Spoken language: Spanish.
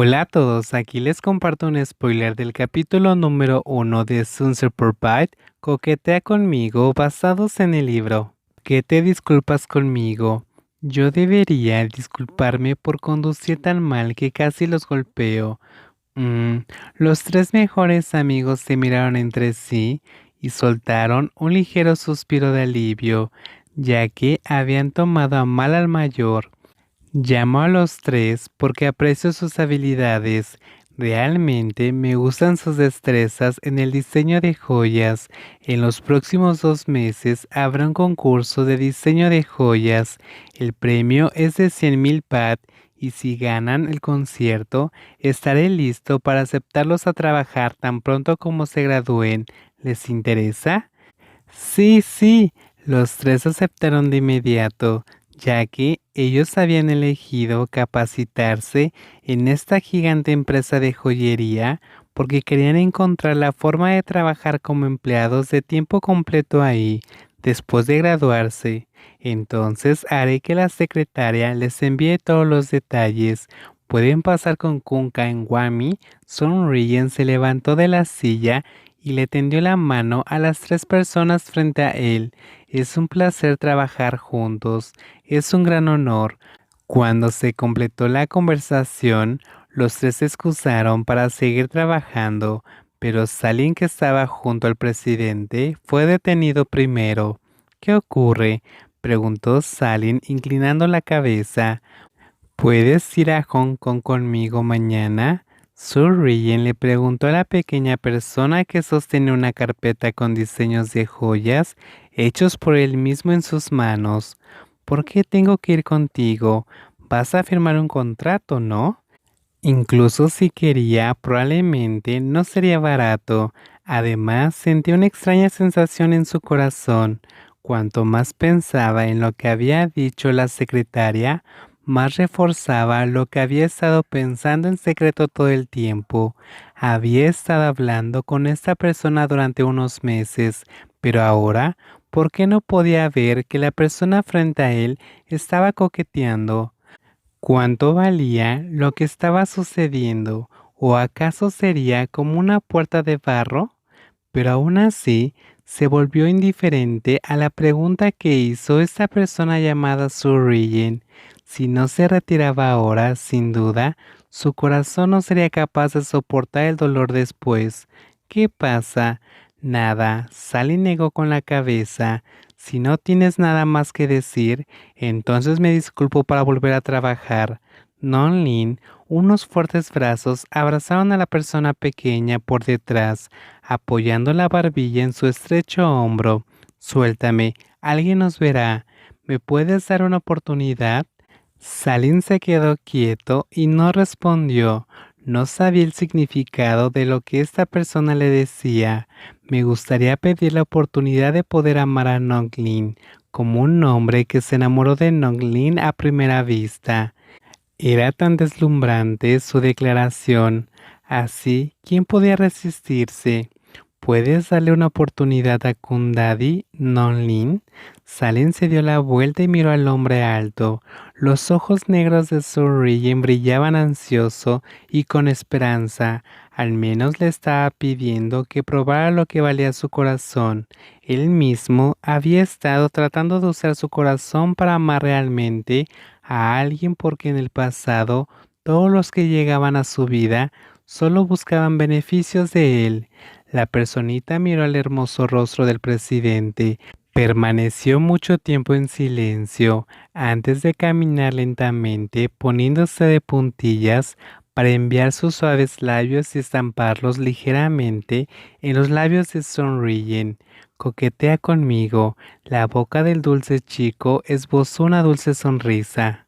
Hola a todos, aquí les comparto un spoiler del capítulo número 1 de Sunset Byte, Coquetea conmigo, basados en el libro. ¿Qué te disculpas conmigo? Yo debería disculparme por conducir tan mal que casi los golpeo. Mm, los tres mejores amigos se miraron entre sí y soltaron un ligero suspiro de alivio, ya que habían tomado a mal al mayor. Llamo a los tres porque aprecio sus habilidades. Realmente me gustan sus destrezas en el diseño de joyas. En los próximos dos meses habrá un concurso de diseño de joyas. El premio es de 100 mil pat y si ganan el concierto estaré listo para aceptarlos a trabajar tan pronto como se gradúen. ¿Les interesa? Sí, sí. Los tres aceptaron de inmediato ya que ellos habían elegido capacitarse en esta gigante empresa de joyería porque querían encontrar la forma de trabajar como empleados de tiempo completo ahí después de graduarse. Entonces haré que la secretaria les envíe todos los detalles. Pueden pasar con Kunka en Wami. Sonrien se levantó de la silla y le tendió la mano a las tres personas frente a él. Es un placer trabajar juntos, es un gran honor. Cuando se completó la conversación, los tres se excusaron para seguir trabajando, pero Salim que estaba junto al presidente fue detenido primero. ¿Qué ocurre? preguntó Salim inclinando la cabeza. ¿Puedes ir a Hong Kong conmigo mañana? Surriyen le preguntó a la pequeña persona que sostenía una carpeta con diseños de joyas hechos por él mismo en sus manos. ¿Por qué tengo que ir contigo? Vas a firmar un contrato, ¿no? Incluso si quería, probablemente no sería barato. Además, sentía una extraña sensación en su corazón. Cuanto más pensaba en lo que había dicho la secretaria, más reforzaba lo que había estado pensando en secreto todo el tiempo. Había estado hablando con esta persona durante unos meses, pero ahora, ¿por qué no podía ver que la persona frente a él estaba coqueteando? ¿Cuánto valía lo que estaba sucediendo? ¿O acaso sería como una puerta de barro? Pero aún así, se volvió indiferente a la pregunta que hizo esta persona llamada Surrigen. Si no se retiraba ahora, sin duda, su corazón no sería capaz de soportar el dolor después. ¿Qué pasa? Nada. Sally negó con la cabeza. Si no tienes nada más que decir, entonces me disculpo para volver a trabajar. Non Lin, unos fuertes brazos abrazaron a la persona pequeña por detrás, apoyando la barbilla en su estrecho hombro. Suéltame, alguien nos verá. ¿Me puedes dar una oportunidad? Salim se quedó quieto y no respondió. No sabía el significado de lo que esta persona le decía. Me gustaría pedir la oportunidad de poder amar a Nonglin como un hombre que se enamoró de Nonglin a primera vista. Era tan deslumbrante su declaración. Así, ¿quién podía resistirse? ¿Puedes darle una oportunidad a Kundadi, Nonlin? Salen se dio la vuelta y miró al hombre alto. Los ojos negros de Surrigen brillaban ansioso y con esperanza. Al menos le estaba pidiendo que probara lo que valía su corazón. Él mismo había estado tratando de usar su corazón para amar realmente a alguien porque en el pasado todos los que llegaban a su vida solo buscaban beneficios de él. La personita miró al hermoso rostro del presidente. Permaneció mucho tiempo en silencio antes de caminar lentamente poniéndose de puntillas para enviar sus suaves labios y estamparlos ligeramente en los labios de Sonriyen. Coquetea conmigo. La boca del dulce chico esbozó una dulce sonrisa.